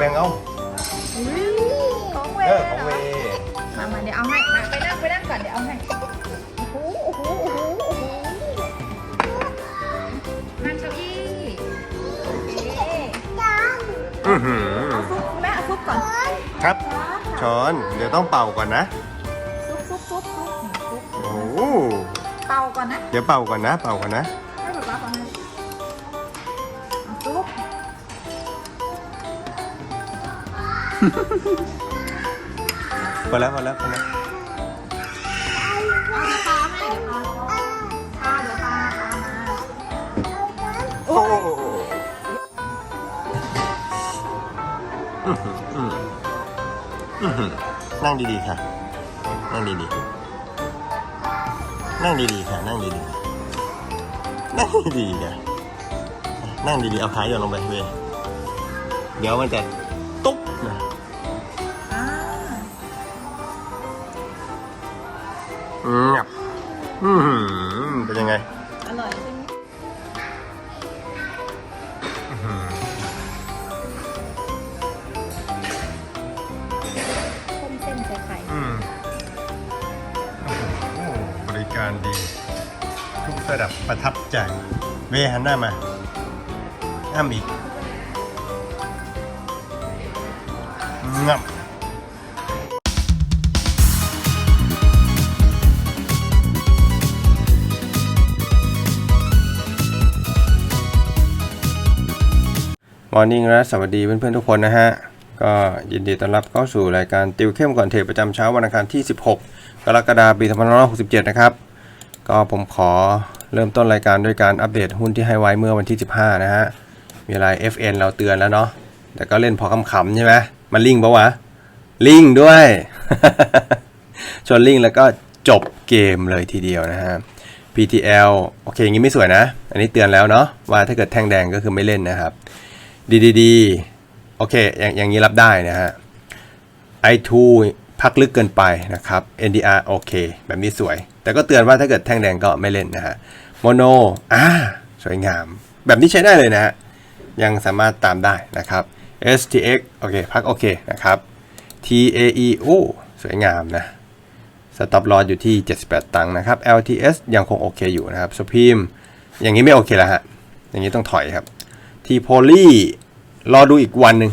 แบ่งเอาอุ๊ยของเวเออของเวมามาเดี๋ยวเอาให้มาไปนั่งไปนั่งก่อนเดี๋ยวเอาให้โอ้โหโอ้โหโอ้โหโอ้โหนั่งเก้าอี้โอเคอือหือเอาซุปแม่เอาซุปก่อนครับ ช้อนเดี๋ยวต้องเป่าก่อนนะซุปซุปซุปซุปซุปโอ้โหเป่าก่อนนะเดี๋ยวเป่าก่อนนะ เป่าก่อนนะ พอแล้วพอแล้วพอแล้วเอาปลาให้เดี๋ยวปลาปลาเดี๋ยวปลาปลามาโอ้โหอื้อหืออื้ออื้อหือนั่งดีๆค่ะ นั่งดีๆ นั่งดีๆค่ะ นั่งดีๆ นั่งดีๆค่ะ นั่งดีๆ เอาขาหย่อนลงไปเว้ยเดี๋ยวมันจะ งับอือหือเป็นยังไง อร่อยใช่ไหมอื้อหือต้มเส้นใส่ไข่อืมโอ้โหบริการดี ทุกระดับประทับใจ เวหันหน้ามาอ้ำอีกงับ มอร์นิ่งและสวัสดีเพื่อนๆทุกคนนะฮะ ก็ยินดีต้อนรับเข้าสู่รายการติวเข้มก่อนเทรดประจำเช้าวันอังคารที่ 16 กรกฎาคมปี2567 นะครับ ก็ผมขอเริ่มต้นรายการด้วยการอัปเดตหุ้นที่ให้ไว้เมื่อวันที่ 15 นะฮะ มีอะไร FN เราเตือนแล้วเนาะแต่ก็เล่นพอขำๆใช่ไหมมันลิงปะวะ ลิงด้วยชนลิงแล้วก็จบเกมเลยทีเดียวนะฮะ PTL โอเคอย่างนี้ไม่สวยนะ อันนี้เตือนแล้วเนาะว่าถ้าเกิดแท่งแดงก็คือไม่เล่นนะครับ DDD โอเคอย่างอย่างนี้รับได้นะฮะ i2 พักลึกเกินไปนะครับ NDR โอเค แบบนี้สวย แต่ก็เตือนว่าถ้าเกิดแท่งแดงก็ไม่เล่นนะฮะ Mono อ่าสวยงาม แบบนี้ใช้ได้เลยนะฮะ ยังสามารถตามได้นะครับ STX โอเค พักโอเคนะครับ TAE โอ้สวยงามนะสต็อปลอสอยู่ที่ 78 ตังค์นะครับ LTS ยังคงโอเคอยู่นะครับสพีมอย่างนี้ไม่โอเคแล้วฮะ อย่างนี้ต้องถอยครับ ทีโพลีรอดูอีกวันหนึ่ง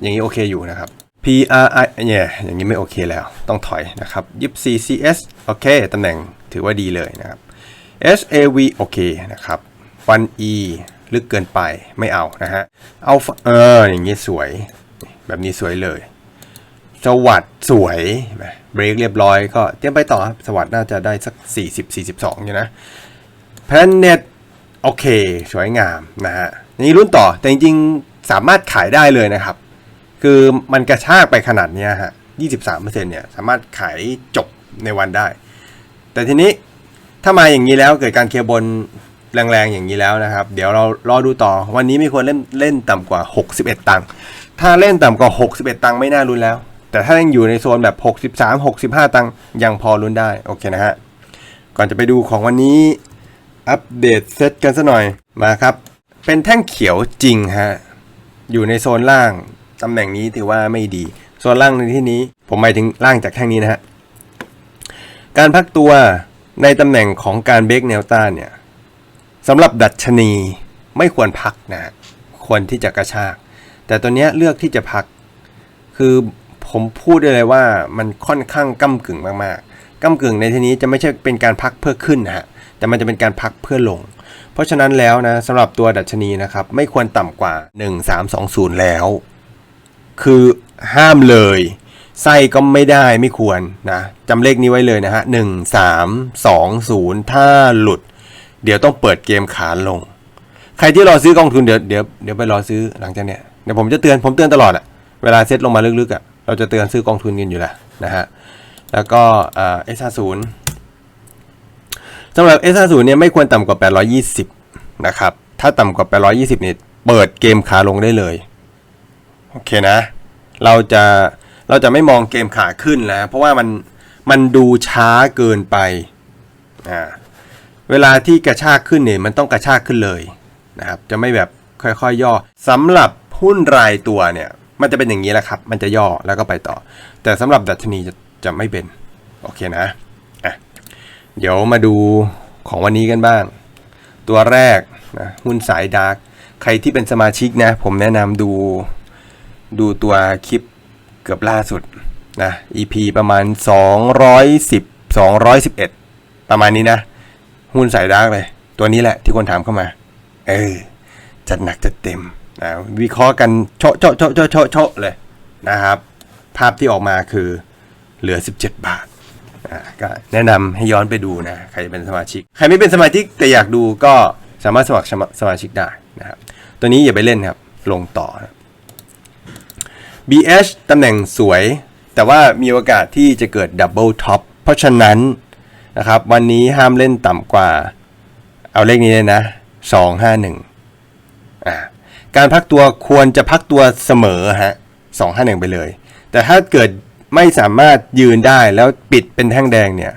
อย่างนี้โอเคอยู่นะครับ PRI เนี่ยอย่างนี้ไม่โอเคแล้วต้องถอยนะครับยิบ CS โอเคตำแหน่งถือว่าดีเลยนะครับ SAV โอเคนะครับ 1E ลึกเกินไปไม่เอานะฮะเอาเอออย่างนี้สวย แบบนี้สวยเลย สวัสดสวยเห็นไหมเบรกเรียบร้อยก็เตรียมไปต่อครับ สวัสดน่าจะได้สัก 40 42อยู่นะแพนเน็ตโอเค สวยงามนะฮะ นี่รุ่นต่อแต่จริงๆ สามารถขายได้เลยนะครับ คือมันกระชากไปขนาดนี้ยฮะ 23%เนี่ยสามารถขายจบในวันได้ แต่ทีนี้ถ้ามาอย่างนี้แล้วเกิดการเคลียร์บนแรงๆอย่างนี้แล้วนะครับ เดี๋ยวเรารอดูต่อวันนี้ไมีคนเล่นเล่นต่ำกว่า 61 ตังค์ถ้าเล่นต่ำกว่า 61 ตังค์ไม่น่ารุนแล้ว แต่ถ้ายังอยู่ในโซนแบบ 63 65 ตังค์ยังพอรุนได้โอเคนะฮะก่อนจะไปดูของวันนี้อัปเดตเซตกันซะหน่อยมาครับ เป็นแท่งเขียวจริงฮะ อยู่ในโซนล่าง ตำแหน่งนี้ถือว่าไม่ดี โซนล่างในที่นี้ ผมหมายถึงล่างจากแท่งนี้นะฮะ การพักตัวในตำแหน่งของการเบรกแนวต้านเนี่ยสำหรับดัชนีไม่ควรพักนะฮะควรที่จะกระชาก แต่ตัวเนี้ยเลือกที่จะพัก คือผมพูดได้เลยว่ามันค่อนข้างก้ากึ่งมากๆก้ากึ่งในที่นี้จะไม่ใช่เป็นการพักเพื่อขึ้นนะฮะ แต่มันจะเป็นการพักเพื่อลง เพราะฉะนั้นแล้วนะสำหรับตัวดัชนีนะครับไม่ควรต่ำกว่า 1320 แล้ว คือห้ามเลยไส้ก็ไม่ได้ไม่ควรนะจำเลขนี้ไว้เลยนะฮะ1320ถ้าหลุด เดี๋ยวต้องเปิดเกมขาลง ใครที่รอซื้อกองทุนเดี๋ยวเดี๋ยวเดี๋ยวไปรอซื้อหลังจากเนี้ยเดี๋ยวผมจะเตือนผมเตือนตลอดอะเวลาเซ็ตลงมาลึกๆอะเราจะเตือนซื้อกองทุนกันอยู่แล้วนะฮะแล้วก็เอ่อ S50 สำหรับ S50 เนี่ยไม่ควรต่ำกว่า 820 นะครับ ถ้าต่ำกว่า 820เนี่ยเปิดเกมขาลงได้เลย โอเคนะ เราจะเราจะไม่มองเกมขาขึ้นแล้ว เพราะว่ามันมันดูช้าเกินไปอ่าเวลาที่กระชากขึ้นเนี่ยมันต้องกระชากขึ้นเลยนะครับ จะไม่แบบค่อยๆย่อสำหรับหุ้นรายตัวเนี่ยมันจะเป็นอย่างนี้แหละครับ มันจะย่อแล้วก็ไปต่อ แต่สำหรับดัชนีจะจะไม่เป็น โอเคนะอะ เดี๋ยวมาดูของวันนี้กันบ้าง ตัวแรกนะหุ้นสายดาร์กใครที่เป็นสมาชิกนะ ผมแนะนำดูดูตัวคลิปเกือบล่าสุดนะ EP ประมาณ 210 211 ประมาณนี้นะ หุ้นสายดาร์กเลย ตัวนี้แหละที่คนถามเข้ามา เออ จัดหนักจัดเต็มนะวิเคราะห์กันโชะโชะโชะโชะโชะโชะเลยนะครับ ภาพที่ออกมาคือเหลือ 17 บาทอ่า ก็แนะนำให้ย้อนไปดูนะใครเป็นสมาชิก ใครไม่เป็นสมาชิกแต่อยากดูก็สามารถสมัครสมาชิกได้นะครับตัวนี้อย่าไปเล่นครับ ลงต่อ BH ตำแหน่งสวย แต่ว่ามีโอกาสที่จะเกิดดับเบิลท็อปเพราะฉะนั้นนะครับวันนี้ห้ามเล่นต่ำกว่า เอาเลขนี้เลยนะ 251อ่าการพักตัวควรจะพักตัวเสมอฮะ251 ไปเลย แต่ถ้าเกิด ไม่สามารถยืนได้แล้วปิดเป็นแท่งแดงเนี่ย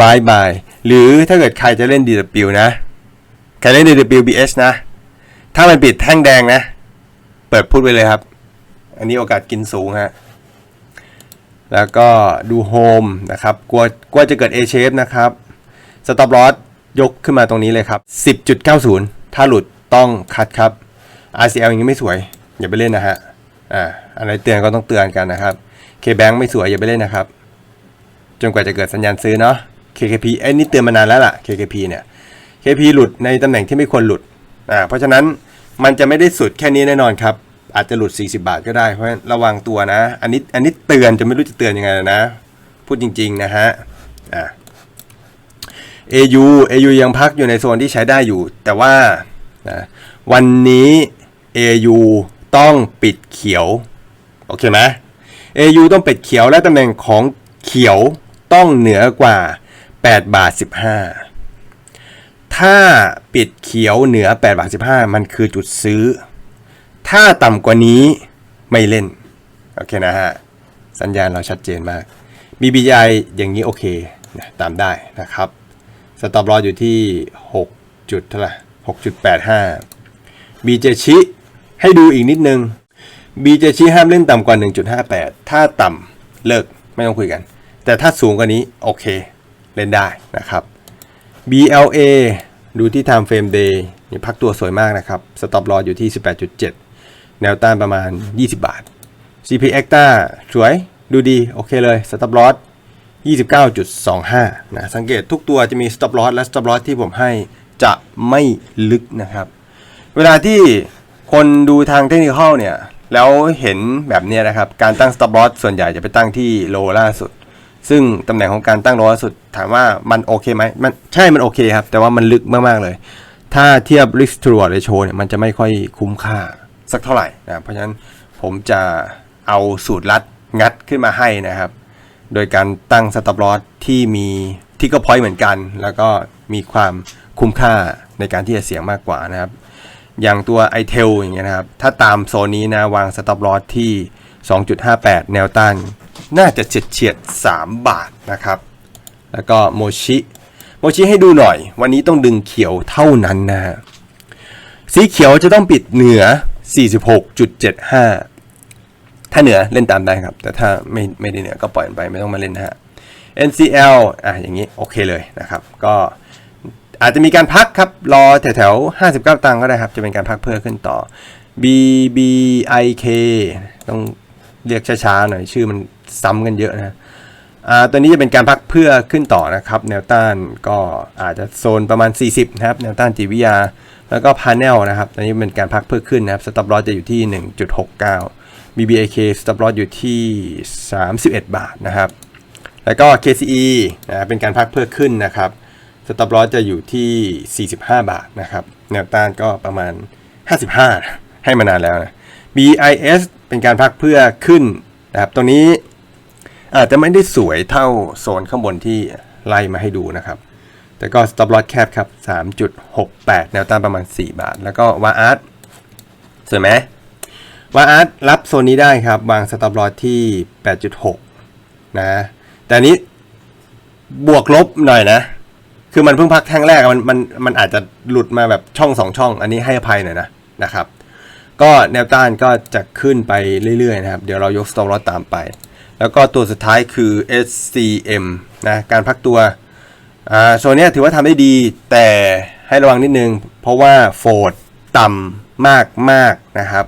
บายบายหรือถ้าเกิดใครจะเล่น DW นะใครเล่น DW BH นะ ถ้ามันปิดแท่งแดงนะ เปิดพูดไปเลยครับ อันนี้โอกาสกินสูงฮะแล้วก็ดูโฮมนะครับกลัวกลัวจะเกิด A shape นะครับสต็อปลอสยกขึ้นมาตรงนี้เลยครับ 10.90 ถ้าหลุดต้องคัดครับ RCL อย่างนี้ไม่สวย อย่าไปเล่นนะฮะอ่าอะไรเตือนก็ต้องเตือนกันนะครับ KBank ไม่สวยอย่าไปเล่นนะครับ จนกว่าจะเกิดสัญญาณซื้อเนาะ KKP ไอ้ยนี่เตือนมานานแล้วล่ะ KKP เนี่ย KP หลุดในตำแหน่งที่ไม่ควรหลุดอ่าเพราะฉะนั้นมันจะไม่ได้สุดแค่นี้แน่นอนครับ อาจจะหลุด 40 บาทก็ได้เพราะฉะนั้นระวังตัวนะ อันนี้อันนี้เตือนจะไม่รู้จะเตือนยังไงแล้วนะ พูดจริง ๆ นะฮะอ่า AU AU ยังพักอยู่ในโซนที่ใช้ได้อยู่ แต่ว่านะวันนี้ AU ต้องปิดเขียว โอเคไหม AU ต้องปิดเขียวและตำแหน่งของเขียวต้องเหนือกว่า 8 บาท 15 ถ้าปิดเขียวเหนือ 8 บาท 15 มันคือจุดซื้อ ถ้าต่ำกว่านี้ไม่เล่น โอเคนะฮะ สัญญาณเราชัดเจนมาก BBI อย่างนี้โอเคนะตามได้นะครับ สต็อปลออยู่ที่ 6 จุดเท่าไหร่6.85 BJ ชิให้ดูอีกนิดนึง BJ ชิห้ามเล่นต่ำกว่า 1.58 ถ้าต่ำเลิกไม่ต้องคุยกัน แต่ถ้าสูงกว่านี้ โอเค เล่นได้นะครับ BLA ดูที่ Time Frame Day นี่พักตัวสวยมากนะครับ สต็อปลออยู่ที่ 18.7 แนวต้านประมาณ 20 บาท CP e c t a สวยดูดี โอเคเลย สต็อปลอส29.25 นะ สังเกตทุกตัวจะมี stop loss และ stop loss ที่ผมให้จะไม่ลึกนะครับ เวลาที่คนดูทางเทคนิคเนี่ย แล้วเห็นแบบนี้นะครับ การตั้ง stop loss ส่วนใหญ่จะไปตั้งที่โลล่าสุด ซึ่งตำแหน่งของการตั้งโลล่าสุด ถามว่ามันโอเคไหมมันใช่มันโอเคครับ แต่ว่ามันลึกมากๆเลย ถ้าเทียบ risk to reward ratio เนี่ยมันจะไม่ค่อยคุ้มค่าสักเท่าไหร่นะเพราะฉะนั้นผมจะเอาสูตรลัดงัดขึ้นมาให้นะครับ โดยการตั้งสต็อปลอสที่มีที่ก็พอยต์เหมือนกัน แล้วก็มีความคุ้มค่าในการที่จะเสี่ยงมากกว่านะครับ อย่างตัว i t e l อย่างเงี้ยนะครับ ถ้าตามโซนนี้นะวางสต็อปลอสที่ 2.58 แนวต้าน น่าจะเฉียดเฉียด 3 บาทนะครับ แล้วก็โมชิโมชิให้ดูหน่อย วันนี้ต้องดึงเขียวเท่านั้นนะฮะสีเขียวจะต้องปิดเหนือ 46.75 ถ้าเหนือเล่นตามได้ครับ แต่ถ้าไม่ไม่ได้เหนือก็ปล่อยไปไม่ต้องมาเล่นนะฮะ NCL อะอย่างนี้โอเคเลยนะครับ ก็ อาจจะมีการพักครับ รอแถวๆ59 ตังก็ได้ครับ จะเป็นการพักเพื่อขึ้นต่อ BBIK ต้องเรียกช้าๆหน่อย ชื่อมันซ้ำกันเยอะนะอ่าตัวนี้จะเป็นการพักเพื่อขึ้นต่อนะครับ แนวต้านก็อาจจะโซนประมาณ 40 นะครับ แนวต้านจิตวิทยา แล้วก็พา n เนลนะครับตัวนี้เป็นการพักเพื่อขึ้นนะครับสต็อปลอสจะอยู่ที่ 1.69 BBAK stop loss อยู่ที่ 31 บาทนะครับ แล้วก็ KCE นะเป็นการพักเพื่อขึ้นนะครับ stop loss จะอยู่ที่ 45 บาทนะครับแนวต้านก็ประมาณ 55นะให้มานานแล้วนะ BIS เป็นการพักเพื่อขึ้นนะครับตรงนี้อาจจะไม่ได้สวยเท่าโซนข้างบนที่ไล่มาให้ดูนะครับ แต่ก็ stop loss แคบครับ 3.68 แนวต้านประมาณ 4 บาท แล้วก็วาอาร์ตสวยไหมวาอาร์ตรับโซนนี้ได้ครับ วางสต็อปลอสที่ 8.6 นะ แต่นี้บวกลบหน่อยนะ คือมันเพิ่งพักแท่งแรกมันมันมันอาจจะหลุดมาแบบช่องสองช่อง อันนี้ให้อภัยหน่อยนะนะครับ ก็แนวต้านก็จะขึ้นไปเรื่อยๆนะครับ เดี๋ยวเรายก stop loss ตามไป แล้วก็ตัวสุดท้ายคือ SCM นะการพักตัวอ่าโซนนี้ถือว่าทำได้ดีแต่ให้ระวังนิดนึง เพราะว่าโฟดต่ำมากมากนะครับ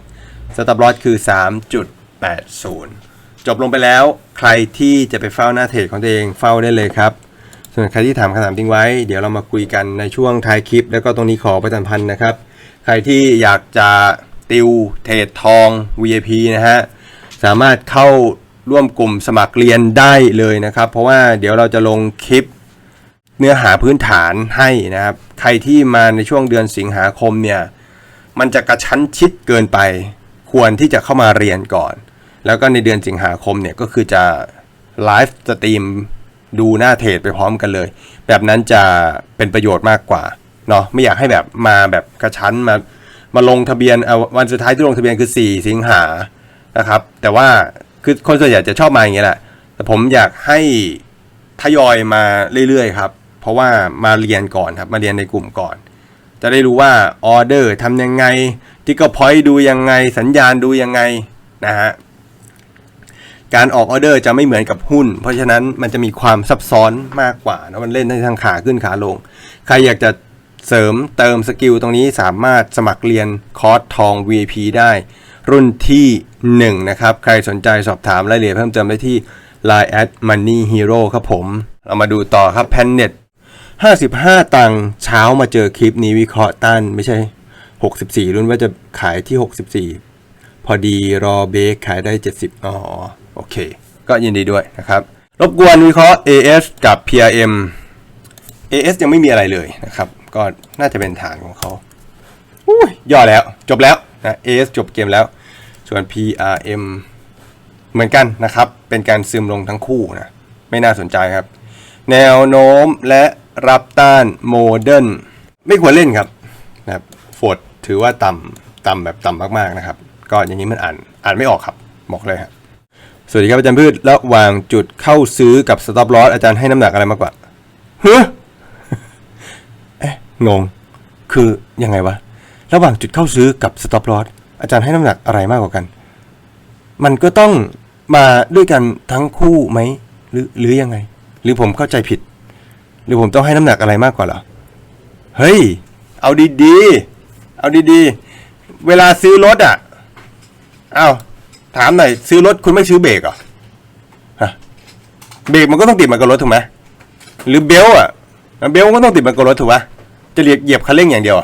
สต็อปลอสคือ 3.80 จบลงไปแล้วใครที่จะไปเฝ้าหน้าเทรดของตัวเองเฝ้าได้เลยครับ ส่วนใครที่ถามคำถามทิ้งไว้ เดี๋ยวเรามาคุยกันในช่วงท้ายคลิป แล้วก็ตรงนี้ขอประจำพันธ์นะครับ ใครที่อยากจะติวเทรดทอง VIP นะฮะ สามารถเข้าร่วมกลุ่มสมัครเรียนได้เลยนะครับ เพราะว่าเดี๋ยวเราจะลงคลิปเนื้อหาพื้นฐานให้นะครับ ใครที่มาในช่วงเดือนสิงหาคมเนี่ย มันจะกระชั้นชิดเกินไป ควรที่จะเข้ามาเรียนก่อน แล้วก็ในเดือนสิงหาคมเนี่ยก็คือจะไลฟ์สตรีม ดูหน้าเทรดไปพร้อมกันเลย แบบนั้นจะเป็นประโยชน์มากกว่าเนาะไม่อยากให้แบบมาแบบกระชั้นมามาลงทะเบียนวันสุดท้ายที่ลงทะเบียนคือ 4 สิงหานะครับ แต่ว่าคือคนส่วนใหญ่จะชอบมาอย่างเงี้ยแหละ แต่ผมอยากให้ทยอยมาเรื่อยๆครับ เพราะว่ามาเรียนก่อนครับ มาเรียนในกลุ่มก่อน จะได้รู้ว่าออเดอร์ทำยังไงทิกเกอร์พอยดูยังไง สัญญาณดูยังไงนะฮะ การออกออเดอร์จะไม่เหมือนกับหุ้น เพราะฉะนั้นมันจะมีความซับซ้อนมากกว่านะมันเล่นได้ทั้งขาขึ้นขาลง ใครอยากจะเสริมเติมสกิลตรงนี้สามารถสมัครเรียนคอร์สทอง VIP ได้ รุ่นที่ 1 นะครับ ใครสนใจสอบถามรายละเอียดเพิ่มเติมได้ที่ Line at Money Hero ครับผม เรามาดูต่อครับแพนเน็ต55 ตังค์เช้ามาเจอคลิปนี้วิเคราะห์ต้านไม่ใช่ 64 รุ่นว่าจะขายที่ 64 พอดีรอเบรกขายได้ 70 อ๋อ โอเค ก็ยินดีด้วยนะครับ รบกวนวิเคราะห์ AS กับ PRM AS ยังไม่มีอะไรเลยนะครับ ก็น่าจะเป็นฐานของเขาอุ้ยย่อแล้วจบแล้วนะ AS จบเกมแล้ว ส่วน PRM เหมือนกันนะครับ เป็นการซึมลงทั้งคู่นะ ไม่น่าสนใจครับ แนวโน้มและรับต้านโมเดิร์นไม่ควรเล่นครับนะครับโฟดถือว่าต่ำต่ำแบบต่ำมากๆนะครับ ก็อย่างนี้มันอ่านอ่านไม่ออกครับ บอกเลยครับ สวัสดีครับอาจารย์พืชระหว่างจุดเข้าซื้อกับสต็อปลอสอาจารย์ให้น้ำหนักอะไรมากกว่าเฮ้ยเอ๊ะงง คือยังไงวะ ระหว่างจุดเข้าซื้อกับสต็อปลอสอาจารย์ให้น้ำหนักอะไรมากกว่ากัน มันก็ต้องมาด้วยกันทั้งคู่ไหม หรือหรือยังไง หรือผมเข้าใจผิด หรือผมต้องให้น้ำหนักอะไรมากกว่าเหรอ เฮ้ย เอาดีๆ เอาดีๆ เวลาซื้อรถอะ เอ้า ถามหน่อยซื้อรถคุณไม่ซื้อเบรกเหรอฮะเบรกมันก็ต้องติดมันกับรถถูกไหมหรือเบลต์อะเบลต์ก็ต้องติดมันกับรถถูกไหมจะเหยียบเหยียบคันเร่งอย่างเดียว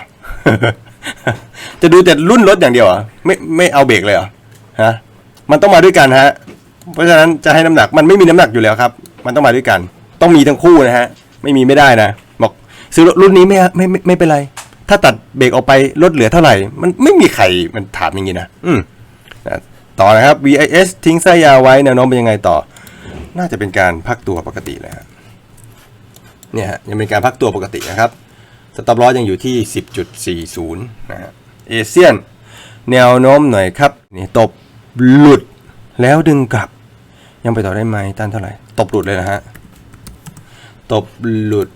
จะดูแต่รุ่นรถอย่างเดียวเหรอไม่ไม่เอาเบรกเลยเหรอฮะมันต้องมาด้วยกันฮะ เพราะฉะนั้นจะให้น้ำหนักมันไม่มีน้ำหนักอยู่แล้วครับ มันต้องมาด้วยกัน ต้องมีทั้งคู่นะฮะ ไม่มีไม่ได้นะบอกซื้อรุ่นนี้ไม่ไม่ไม่เป็นไร ถ้าตัดเบรกออกไปลดเหลือเท่าไหร่ มันไม่มีใครมันถามอย่างนี้นะอืม ต่อนะครับ VIS ทิ้งไส้ยาไว้แนวโน้มเป็นยังไงต่อ น่าจะเป็นการพักตัวปกติเลยฮะเนี่ยฮะยังเป็นการพักตัวปกตินะครับสต็อปลอสยังอยู่ที่ 10.40นะฮะเอเชียน แนวโน้มหน่อยครับนี่ตบหลุดแล้วดึงกลับ ยังไปต่อได้ไหมต้านเท่าไหร่ ตบหลุดเลยนะฮะตบหลุด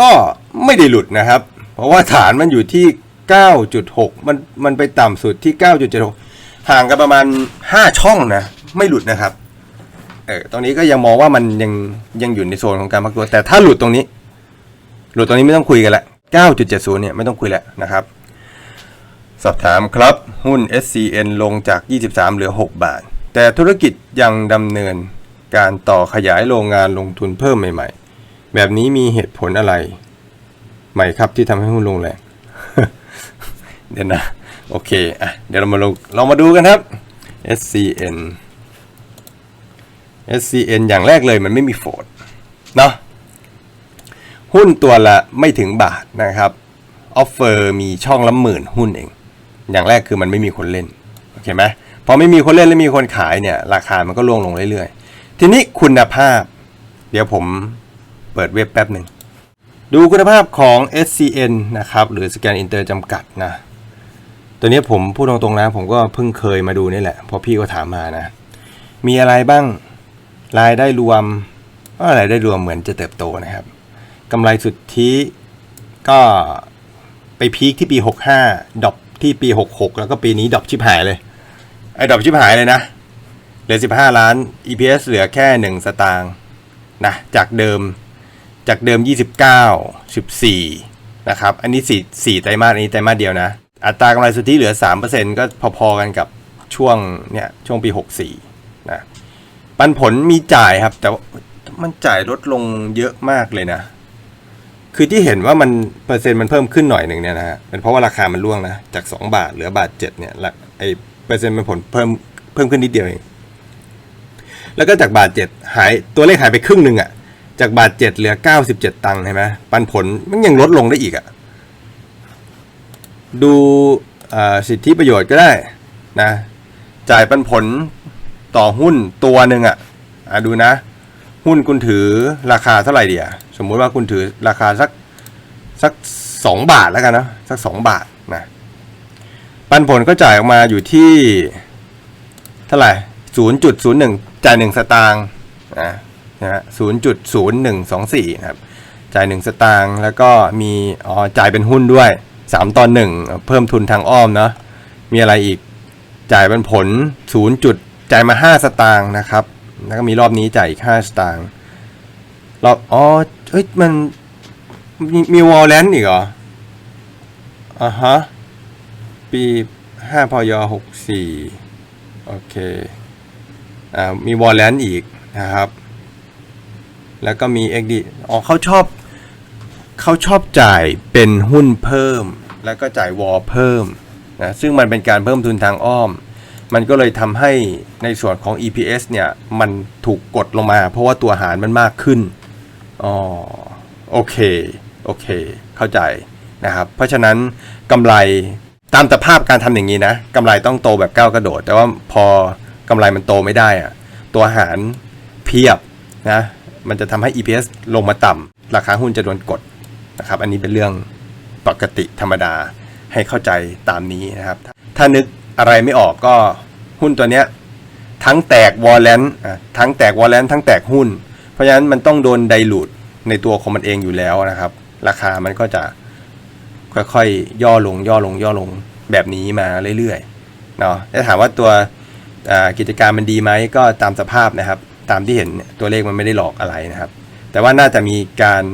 ก็ไม่ได้หลุดนะครับ เพราะว่าฐานมันอยู่ที่ 9.6 มันมันไปต่ำสุดที่ 9.76 ห่างกันประมาณ 5 ช่องนะ ไม่หลุดนะครับ เออตรงนี้ก็ยังมองว่ามันยังยังอยู่ในโซนของการพักตัว แต่ถ้าหลุดตรงนี้ หลุดตรงนี้ไม่ต้องคุยกันละ 9.70 เนี่ยไม่ต้องคุยแล้วนะครับ สอบถามครับหุ้น SCN ลงจาก 23 เหลือ 6 บาท แต่ธุรกิจยังดำเนินการต่อขยายโรงงานลงทุนเพิ่มใหม่ ๆ แบบนี้มีเหตุผลอะไรใหม่ครับที่ทำให้หุ้นลงแรงเดี๋ยวนะ โอเคอะเดี๋ยวเรามาลงเรามาดูกันครับ SCN SCN อย่างแรกเลยมันไม่มีโฟดเนาะหุ้นตัวละไม่ถึงบาทนะครับออฟเฟอร์มีช่องละหมื่นหุ้นเอง อย่างแรกคือมันไม่มีคนเล่นโอเคไหมพอไม่มีคนเล่นและมีคนขายเนี่ยราคามันก็ร่วงลงเรื่อยๆ ทีนี้คุณภาพ เดี๋ยวผมเปิดเว็บแป๊บหนึ่ง ดูคุณภาพของ SCN นะครับ หรือ Scan Inter จำกัดนะ ตัวนี้ผมพูดตรงๆนะผมก็เพิ่งเคยมาดูนี่แหละพราะพี่ก็ถามมานะ มีอะไรบ้างรายได้รวมก็รได้รวมเหมือนจะเติบโตนะครับกำไรสุทธิก็ไปพีคที่ปี 65ดอปที่ปี 66 แล้วก็ปีนี้ดอปชิบหายเลย ไอ้ดอปชิบหายเลยนะ เหลือ 15 ล้าน EPS เหลือแค่ 1 สตางค์นะ จากเดิมจากเดิม 29 14 นะครับ อันนี้ 4 4 ไตรมาสอันนี้ไตรมาสเดียวนะ อัตรากำไรสุทธิเหลือ 3%ก็พอๆกันกับช่วงเนี่ยช่วงปี 64 นะปันผลมีจ่ายครับ แต่ว่ามันจ่ายลดลงเยอะมากเลยนะ คือที่เห็นว่ามันเปอร์เซ็นต์มันเพิ่มขึ้นหน่อยหนึ่งเนี่ยนะฮะเป็นเพราะว่าราคามันร่วงนะ จาก 2 บาทเหลือบาท 7 เนี่ยละไอเปอร์เซ็นต์มันผลเพิ่มเพิ่มขึ้นนิดเดียวเองแล้วก็จากบาท 7 หายตัวเลขหายไปครึ่งหนึ่งอะจากบาท 7 เหลือ 97 ตังค์ใช่ไหมปันผลมันยังลดลงได้อีกอะ ดูสิทธิประโยชน์ก็ได้นะจ่ายปันผลต่อหุ้นตัวหนึ่งอะอะดูนะ หุ้นคุณถือราคาเท่าไหร่เดียสมมุติว่าคุณถือราคาสักสักสองบาทแล้วกันนะสักสองบาทนะปันผลก็จ่ายออกมาอยู่ที่เท่าไหร่ศูนย์จุดศูนย์หนึ่งจ่ายหนึ่งสตางค์นะนะฮะศูนย์จุดศูนย์หนึ่งสองสี่นะครับจ่ายหนึ่งสตางค์แล้วก็มีอ๋อจ่ายเป็นหุ้นด้วย สามตอนหนึ่งเพิ่มทุนทางอ้อมเนาะมีอะไรอีกจ่ายเป็นผล0จุดจ่ายมา5สตางค์นะครับแล้วก็มีรอบนี้จ่ายอีก5สตางค์รอบอ๋อเฮ้ยมันมีมีวอลเลนอีกเหรออ่าฮะปี5พย64โอเคอ่ามีวอลเลนอีกนะครับ แล้วก็มี XD อ๋อเขาชอบ เขาชอบจ่ายเป็นหุ้นเพิ่ม แล้วก็จ่ายวอลเพิ่มนะซึ่งมันเป็นการเพิ่มทุนทางอ้อม มันก็เลยทำให้ในส่วนของ EPS เนี่ยมันถูกกดลงมา เพราะว่าตัวหารมันมากขึ้นอ๋อโอเคโอเค เข้าใจนะครับ เพราะฉะนั้นกำไรตามสภาพการทำอย่างนี้นะกำไรต้องโตแบบก้าวกระโดด แต่ว่าพอกำไรมันโตไม่ได้อะตัวหารเพียบนะมันจะทำให้ EPS ลงมาต่ำราคาหุ้นจะโดนกด นะครับ อันนี้เป็นเรื่องปกติธรรมดาให้เข้าใจตามนี้นะครับ ถ้านึกอะไรไม่ออกก็หุ้นตัวเนี้ยทั้งแตกวอลเลนทั้งแตกวอลเลนทั้งแตกหุ้น เพราะฉะนั้นมันต้องโดนไดลูดในตัวของมันเองอยู่แล้วนะครับ ราคามันก็จะค่อยๆย่อลงย่อลงย่อลงแบบนี้มาเรื่อยๆเนาะถ้าถามว่าตัวกิจการมันดีไหมก็ตามสภาพนะครับ ตามที่เห็นตัวเลขมันไม่ได้หลอกอะไรนะครับ แต่ว่าน่าจะมีการ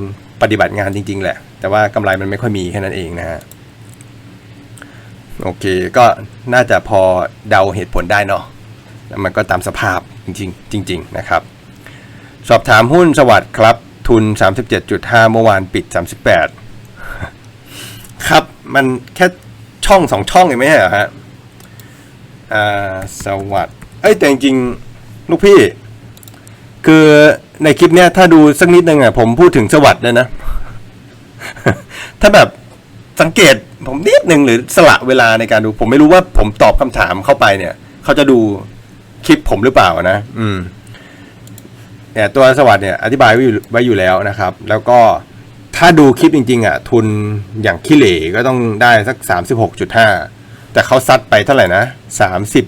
ปฏิบัติงานจริง ๆ แหละ แต่ว่ากำไรมันไม่ค่อยมีแค่นั้นเองนะฮะโอเคก็น่าจะพอเดาเหตุผลได้เนาะแล้วมันก็ตามสภาพจริงๆจริง ๆ นะครับ สอบถามหุ้นสวัสด์ครับ ทุน 37.5 เมื่อวานปิด 38 ครับ มันแค่ช่องสองช่องเองไหมเหรอฮะอ่าสวัสด์เอ้ยแต่จริงๆลูกพี่ คือในคลิปเนี้ยถ้าดูสักนิดนึงอะผมพูดถึงสวัสด์เลยนะ ถ้าแบบสังเกตผมนิดหนึ่งหรือสละเวลาในการดู ผมไม่รู้ว่าผมตอบคำถามเข้าไปเนี่ย เขาจะดูคลิปผมหรือเปล่านะ อืมเนี่ยตัวสวัสด์เนี่ยอธิบายไว้อยู่ไว้อยู่แล้วนะครับ แล้วก็ถ้าดูคลิปจริง ๆ อะ ทุนอย่างขี้เหร่ก็ต้องได้สักสามสิบหกจุดห้าแต่เขาซัดไปเท่าไหร่นะสามสิบ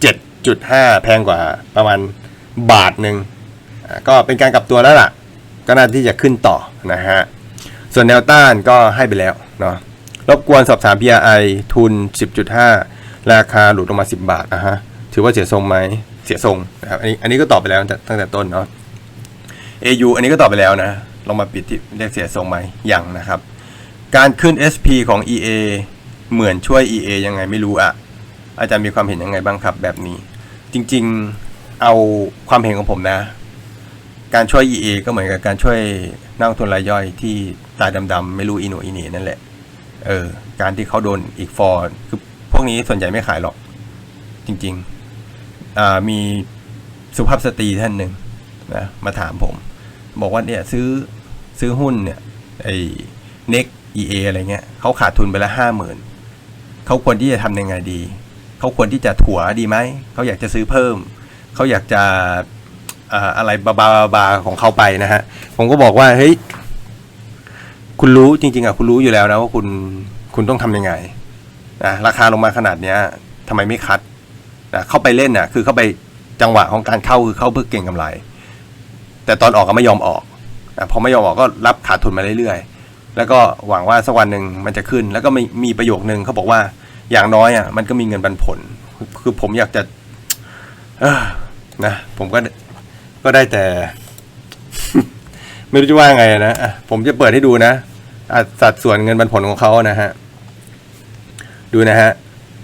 เจ็ดจุดห้าแพงกว่าประมาณ บาทหนึ่งก็เป็นการกลับตัวแล้วล่ะ ก็น่าที่จะขึ้นต่อนะฮะ ส่วนแนวต้านก็ให้ไปแล้วเนาะรบกวนสอบถาม PRI ทุน 10.5 ราคาหลุดลงมา 10 บาทนะฮะ ถือว่าเสียทรงไหมเสียทรงนะครับอันนี้อันนี้ก็ตอบไปแล้วตั้งแต่ต้นเนาะ AU อันนี้ก็ตอบไปแล้วนะ ลงมาปิดที่เรียกเสียทรงไหมยังนะครับ การขึ้น SP ของ EA เหมือนช่วย EA ยังไงไม่รู้อะอาจารย์มีความเห็นยังไงบ้างครับแบบนี้ จริง ๆ เอาความเห็นของผมนะ การช่วย EA ก็เหมือนกับการช่วยนักลงทุนรายย่อยที่ตายดำๆไม่รู้อีโหนอีเหน่นั่นแหละ เออ การที่เขาโดนอีกฟอร์คือพวกนี้ส่วนใหญ่ไม่ขายหรอก จริงๆอ่ามีสุภาพสตรีท่านหนึ่งนะมาถามผม บอกว่าเนี่ยซื้อซื้อหุ้นเนี่ยไอ้เน็กเออะไรเงี้ยเขาขาดทุนไปละห้าหมื่นเขาควรที่จะทำยังไงดี เขาควรที่จะถัวดีไหม เขาอยากจะซื้อเพิ่ม เขาอยากจะอะไรบาบาบาของเขาไปนะฮะ ผมก็บอกว่าเฮ้ยคุณรู้จริง ๆอะคุณรู้อยู่แล้วนะว่าคุณคุณต้องทำยังไงนะราคาลงมาขนาดเนี้ยทำไมไม่คัดนะเข้าไปเล่นน่ะ คือเข้าไปจังหวะของการเข้าคือเข้าเพื่อเก่งกำไร แต่ตอนออกก็ไม่ยอมออกอะพอไม่ยอมออกก็รับขาดทุนมาเรื่อยๆ แล้วก็หวังว่าสักวันหนึ่งมันจะขึ้น แล้วก็มีมีประโยคนึงเขาบอกว่าอย่างน้อยอะมันก็มีเงินปันผล คือผมอยากจะ นะผมก็ก็ได้แต่ ไม่รู้จะว่าไงนะะผมจะเปิดให้ดูนะอสัดส่วนเงินปันผลของเขานะฮะดูนะฮะ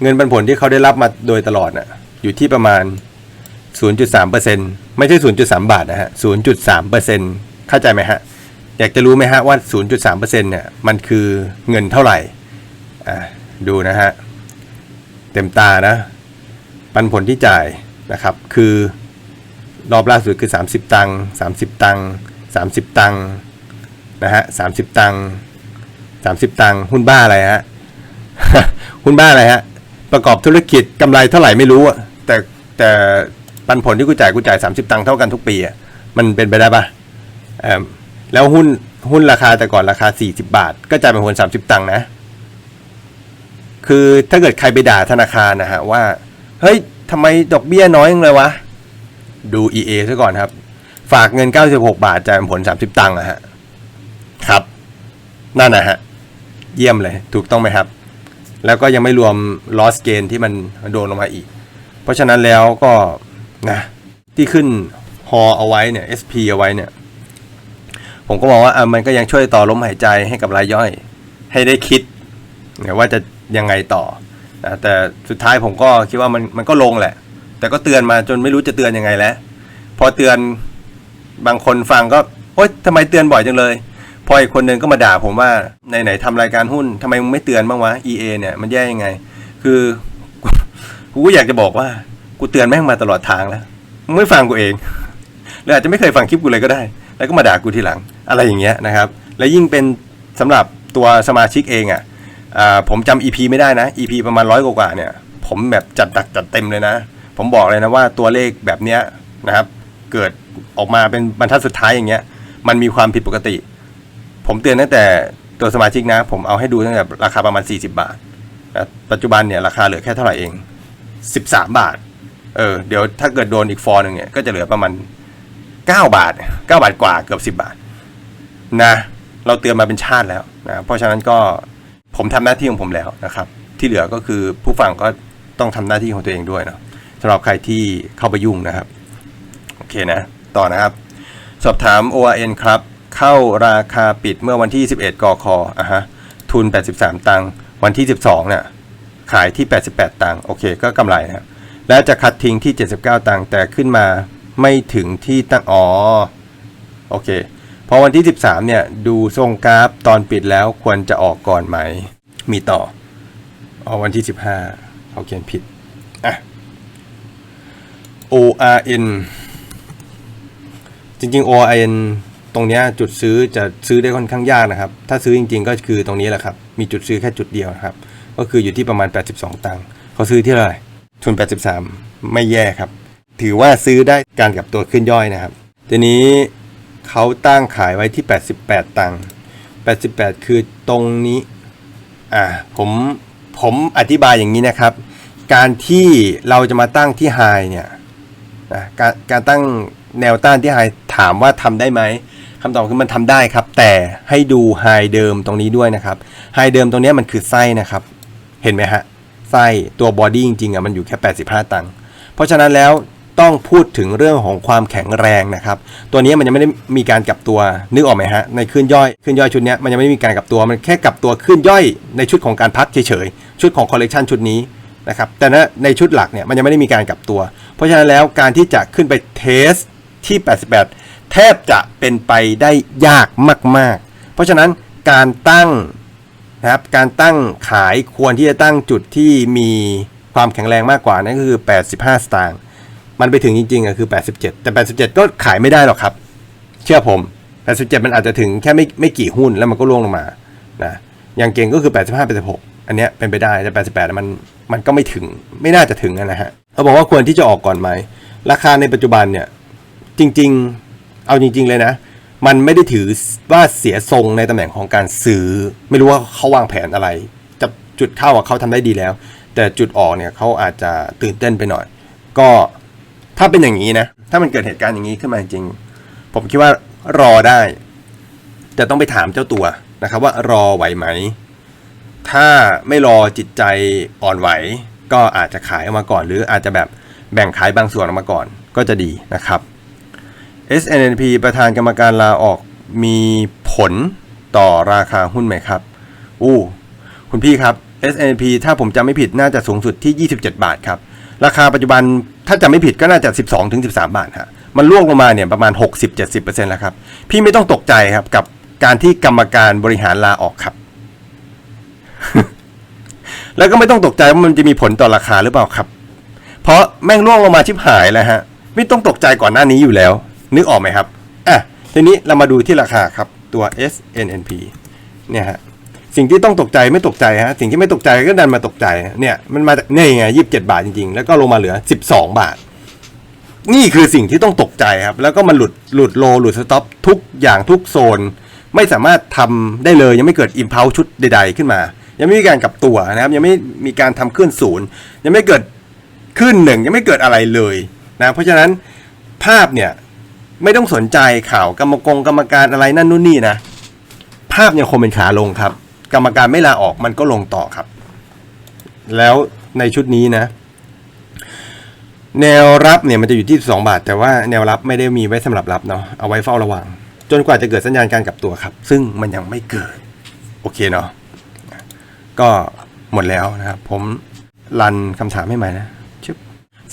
เงินปันผลที่เขาได้รับมาโดยตลอดน่ะอยู่ที่ประมาณ 0.3%ไม่ใช่ 0.3 บาทนะฮะ 0.3%เข้าใจไหมฮะ อยากจะรู้ไหมฮะว่า 0.3%เนี่ยมันคือเงินเท่าไหร่อ่าดูนะฮะ เต็มตานะ ปันผลที่จ่ายนะครับคือ รอบล่าสุดคือ 30 ตังค์30 ตังค์30 ตังค์นะฮะ30ตังค์30ตังค์หุ้นบ้าอะไรฮะ หุ้นบ้าอะไรฮะ ประกอบธุรกิจกำไรเท่าไหร่ไม่รู้อะแต่แต่ปันผลที่กูจ่ายกูจ่าย30ตังค์เท่ากันทุกปีอะมันเป็นไปได้ปะเอมแล้วหุ้นหุ้นราคาแต่ก่อนราคา40บาท ก็จ่ายเป็นผล30ตังค์นะ คือถ้าเกิดใครไปด่าธนาคารนะฮะว่า เฮ้ยทำไมดอกเบี้ยน้อยจังเลยวะ ดู EA ซะก่อนครับ ฝากเงิน 96 บาทจ่ายผล 30 ตังค์อะฮะครับ นั่นนะฮะ เยี่ยมเลย ถูกต้องไหมครับ แล้วก็ยังไม่รวม loss gain ที่มันโดนลงมาอีก เพราะฉะนั้นแล้วก็นะที่ขึ้นฮอเอาไว้เนี่ย SP เอาไว้เนี่ย ผมก็มองว่าอะมันก็ยังช่วยต่อลมหายใจให้กับรายย่อย ให้ได้คิดว่าจะยังไงต่อนะแต่สุดท้ายผมก็คิดว่ามันมันก็ลงแหละ แต่ก็เตือนมาจนไม่รู้จะเตือนยังไงแล้ว พอเตือนบางคนฟังก็โอ๊ยทำไมเตือนบ่อยจังเลย พออีกคนหนึ่งก็มาด่าผมว่าในไหนๆทำรายการหุ้นทำไมมึงไม่เตือนบ้างวะ EA เนี่ยมันแย่ยังไง คือกูก็อยากจะบอกว่า กูเตือนแม่งมาตลอดทางแล้วมึงไม่ฟังกูเองหรืออาจจะไม่เคยฟังคลิปกูเลยก็ได้ แล้วก็มาด่ากูทีหลังอะไรอย่างเงี้ยนะครับ และยิ่งเป็นสำหรับตัวสมาชิกเองอะอ่าผมจำ EP ไม่ได้นะ EP ประมาณร้อยกว่าเนี่ย ผมแบบจัดตักจัดเต็มเลยนะ ผมบอกเลยนะว่าตัวเลขแบบเนี้ยนะครับ เกิดออกมาเป็นบรรทัดสุดท้ายอย่างเงี้ย มันมีความผิดปกติ ผมเตือนตั้งแต่ตัวสมาชิกนะ ผมเอาให้ดูตั้งแต่ราคาประมาณ 40 บาทนะปัจจุบันเนี่ยราคาเหลือแค่เท่าไหร่เอง 13 บาท เออเดี๋ยวถ้าเกิดโดนอีกฟอร์หนึ่งเนี่ยก็จะเหลือประมาณ 9 บาท 9 บาทกว่าเกือบ 10 บาทนะเราเตือนมาเป็นชาติแล้วนะเพราะฉะนั้นก็ผมทำหน้าที่ของผมแล้วนะครับ ที่เหลือก็คือผู้ฟังก็ต้องทำหน้าที่ของตัวเองด้วยเนาะำหรับใครที่เข้าไปยุ่งนะครับ โอเคนะ ต่อนะครับ สอบถาม ORN ครับ เข้าราคาปิดเมื่อวันที่ 11กอคอะฮะ ทุน 83 ตังค์ วันที่ 12เนี่ยขายที่ 88 ตังค์ โอเค ก็กำไรนะครับ แล้วจะคัดทิ้งที่ 79 ตังค์ แต่ขึ้นมาไม่ถึงที่ตั้ง อ๋อ โอเค พอวันที่ 13 เนี่ย ดูทรงกราฟตอนปิดแล้วควรจะออกก่อนไหม มีต่อ อ๋อ วันที่ 15เขาเขียนผิด ORN จริงๆ ORN ตรงนี้จุดซื้อจะซื้อได้ค่อนข้างยากนะครับ ถ้าซื้อจริงๆ ก็คือตรงนี้แหละครับ มีจุดซื้อแค่จุดเดียวครับ ก็คืออยู่ที่ประมาณ 82 ตังค์เขาซื้อที่เท่าไหร่ทุน 83 ไม่แย่ครับ ถือว่าซื้อได้การกับตัวขึ้นย่อยนะครับ ทีนี้เขาตั้งขายไว้ที่ 88 ตังค์ 88 คือตรงนี้ อ่า ผม ผมอธิบายอย่างนี้นะครับ การที่เราจะมาตั้งที่ไฮเนี่ย นะการการตั้งแนวต้านที่ไฮถามว่าทำได้ไหมคำตอบคือมันทำได้ครับ แต่ให้ดูไฮเดิมตรงนี้ด้วยนะครับไฮเดิมตรงนี้มันคือไส้นะครับ เห็นไหมฮะไส้ตัวบอดี้จริงๆอะมันอยู่แค่ 85 ตังค์เพราะฉะนั้นแล้วต้องพูดถึงเรื่องของความแข็งแรงนะครับ ตัวนี้มันยังไม่ได้มีการกลับตัวนึกออกไหมฮะในขึ้นย่อยขึ้นย่อยชุดนี้มันยังไม่ได้มีการกลับตัวมันแค่กลับตัวขึ้นย่อยในชุดของการพักเฉยๆชุดของคอลเลกชันชุดนี้ นะครับแต่ณในชุดหลักเนี่ยมันยังไม่ได้มีการกลับตัว เพราะฉะนั้นแล้วการที่จะขึ้นไปเทสที่ 88 แทบจะเป็นไปได้ยากมาก ๆ เพราะฉะนั้นการตั้งนะครับการตั้งขายควรที่จะตั้งจุดที่มีความแข็งแรงมากกว่านั่นก็คือ 85 สตางค์มันไปถึงจริงๆอะคือ 87 แต่ 87 ก็ขายไม่ได้หรอกครับ เชื่อผม 87 มันอาจจะถึงแค่ไม่ไม่กี่หุ้นแล้วมันก็ล่วงลงมานะอย่างเก่งก็คือ 85 86 อันเนี้ยเป็นไปได้แต่ 88 มัน มันก็ไม่ถึงไม่น่าจะถึงนะฮะเขาบอกว่าควรที่จะออกก่อนไหม ราคาในปัจจุบันเนี่ยจริงๆเอาจริง ๆ เลยนะ มันไม่ได้ถือว่าเสียทรงในตำแหน่งของการซื้อ ไม่รู้ว่าเขาวางแผนอะไรจะจุดเข้าเขาทำได้ดีแล้ว แต่จุดออกเนี่ยเขาอาจจะตื่นเต้นไปหน่อย ก็ถ้าเป็นอย่างนี้นะ ถ้ามันเกิดเหตุการณ์อย่างนี้ขึ้นมาจริง ผมคิดว่ารอได้จะต้องไปถามเจ้าตัวนะครับว่ารอไหวไหม ถ้าไม่รอจิตใจอ่อนไหว ก็อาจจะขายออกมาก่อน หรืออาจจะแบบแบ่งขายบางส่วนออกมาก่อนก็จะดีนะครับ SNP ประธานกรรมการลาออกมีผลต่อราคาหุ้นไหมครับ อู้คุณพี่ครับ SNP ถ้าผมจำไม่ผิดน่าจะสูงสุดที่ 27 บาทครับ ราคาปัจจุบันถ้าจำไม่ผิดก็น่าจะ 12ถึง13 บาทฮะมันล่วงลงมาเนี่ยประมาณ 60-70%แล้วครับ พี่ไม่ต้องตกใจครับกับการที่กรรมการบริหารลาออกครับ แล้วก็ไม่ต้องตกใจว่ามันจะมีผลต่อราคาหรือเปล่าครับ เพราะแม่งล่วงลงมาชิบหายแล้วฮะ ไม่ต้องตกใจก่อนหน้านี้อยู่แล้ว นึกออกไหมครับ อะ ทีนี้เรามาดูที่ราคาครับ ตัว SNNP เนี่ยฮะ สิ่งที่ต้องตกใจไม่ตกใจฮะ สิ่งที่ไม่ตกใจก็ดันมาตกใจ เนี่ย มันมาจากเนี่ยไงยี่สิบเจ็ดบาทจริงๆ แล้วก็ลงมาเหลือสิบสองบาท นี่คือสิ่งที่ต้องตกใจครับ แล้วก็มันหลุด หลุดโล หลุดสต็อปทุกอย่างทุกโซน ไม่สามารถทำได้เลย ยังไม่เกิดอิมพ l ลชุดใด ๆ ขึ้นมา ยังไม่มีการกลับตัวนะครับ ยังไม่มีการทำขึ้นศูนย์ยังไม่เกิดขึ้นหนึ่งยังไม่เกิดอะไรเลยนะเพราะฉะนั้นภาพเนี่ยไม่ต้องสนใจข่าวกรรมกรกรรมการอะไรนั่นนู่นนี่นะภาพยังคงเป็นขาลงครับ กรรมการไม่ลาออกมันก็ลงต่อครับ แล้วในชุดนี้นะ แนวรับเนี่ยมันจะอยู่ที่2บาท แต่ว่าแนวรับไม่ได้มีไว้สำหรับรับเนาะเอาไว้เฝ้าระวัง จนกว่าจะเกิดสัญญาณการกลับตัวครับ ซึ่งมันยังไม่เกิด โอเคเนาะ ก็หมดแล้วนะครับ ผมรันคำถามให้ใหม่นะชึบ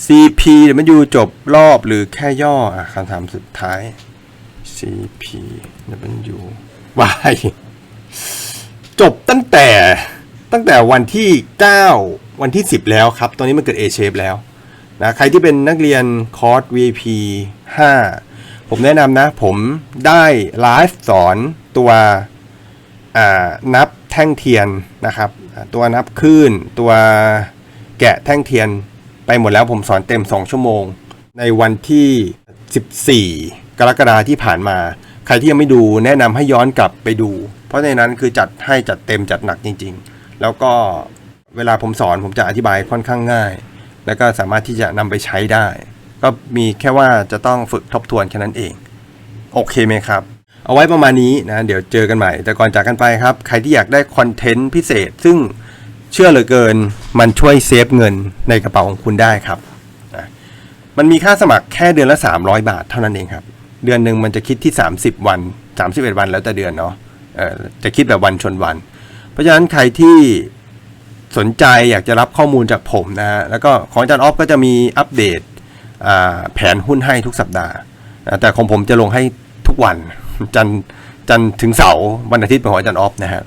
CP มันอยู่จบรอบหรือแค่ย่ออะคำถามสุดท้าย CP มันอยู่ Y จบตั้งแต่ตั้งแต่วันที่ 9 วันที่ 10 แล้วครับ ตอนนี้มันเกิด A shape แล้วนะใครที่เป็นนักเรียนคอร์ส VIP 5 ผมแนะนำนะ ผมได้ไลฟ์สอนตัวนับ แท่งเทียนนะครับ ตัวนับคลื่น ตัวแกะแท่งเทียนไปหมดแล้วผมสอนเต็ม 2 ชั่วโมง ในวันที่ 14 กรกฎาที่ผ่านมา ใครที่ยังไม่ดูแนะนำให้ย้อนกลับไปดู เพราะในนั้นคือจัดให้จัดเต็มจัดหนักจริง ๆ แล้วก็เวลาผมสอนผมจะอธิบายค่อนข้างง่าย แล้วก็สามารถที่จะนำไปใช้ได้ ก็มีแค่ว่าจะต้องฝึกทบทวนแค่นั้นเอง โอเคไหมครับ เอาไว้ประมาณนี้นะเดี๋ยวเจอกันใหม่ แต่ก่อนจากกันไปครับ ใครที่อยากได้คอนเทนต์พิเศษ ซึ่งเชื่อเหลือเกินมันช่วยเซฟเงินในกระเป๋าของคุณได้ครับนะมันมีค่าสมัครแค่เดือนละ 300 บาทเท่านั้นเองครับ เดือนหนึ่งมันจะคิดที่ 30 วัน 31 วันแล้วแต่เดือนเนาะจะคิดแบบวันชนวัน เพราะฉะนั้นใครที่สนใจอยากจะรับข้อมูลจากผมนะฮะแล้วก็ของอาจารย์ออฟก็จะมีอัปเดตแผนหุ้นให้ทุกสัปดาห์ แต่ของผมจะลงให้ทุกวัน จันจันถึงเสาร์วันอาทิตย์เป็นของอาจารย์ออฟนะฮะ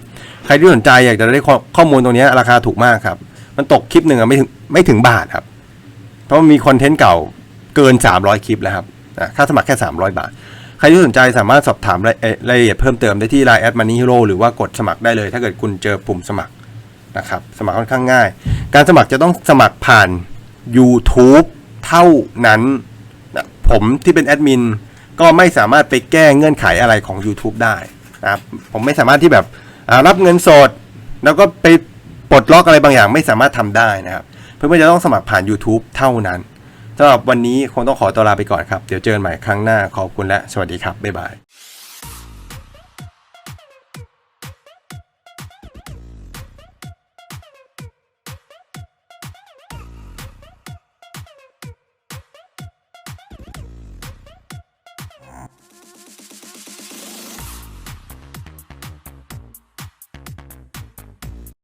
ใครที่สนใจอยากจะได้ข้อมูลตรงนี้ราคาถูกมากครับ มันตกคลิปหนึ่งอะไม่ถึงไม่ถึงบาทครับ เพราะมีคอนเทนต์เก่าเกิน 300 คลิปแล้วครับค่าสมัครแค่ 300 บาท ใครที่สนใจสามารถสอบถามรายละเอียดเพิ่มเติมได้ที่ Line แอดมันนี่ฮีโร่หรือว่ากดสมัครได้เลย ถ้าเกิดคุณเจอปุ่มสมัครนะครับ สมัครค่อนข้างง่าย การสมัครจะต้องสมัครผ่าน YouTube เท่านั้น ผมที่เป็นแอดมิน ก็ไม่สามารถไปแก้เงื่อนไขอะไรของ YouTube ได้นะครับผมไม่สามารถที่แบบรับเงินสด แล้วก็ไปปลดล็อกอะไรบางอย่างไม่สามารถทำได้นะครับเพื่อนๆจะต้องสมัครผ่าน YouTube เท่านั้นสำหรับวันนี้คงต้องขอตัวลาไปก่อนครับ เดี๋ยวเจอกันใหม่ครั้งหน้าขอบคุณและสวัสดีครับ บ๊ายบาย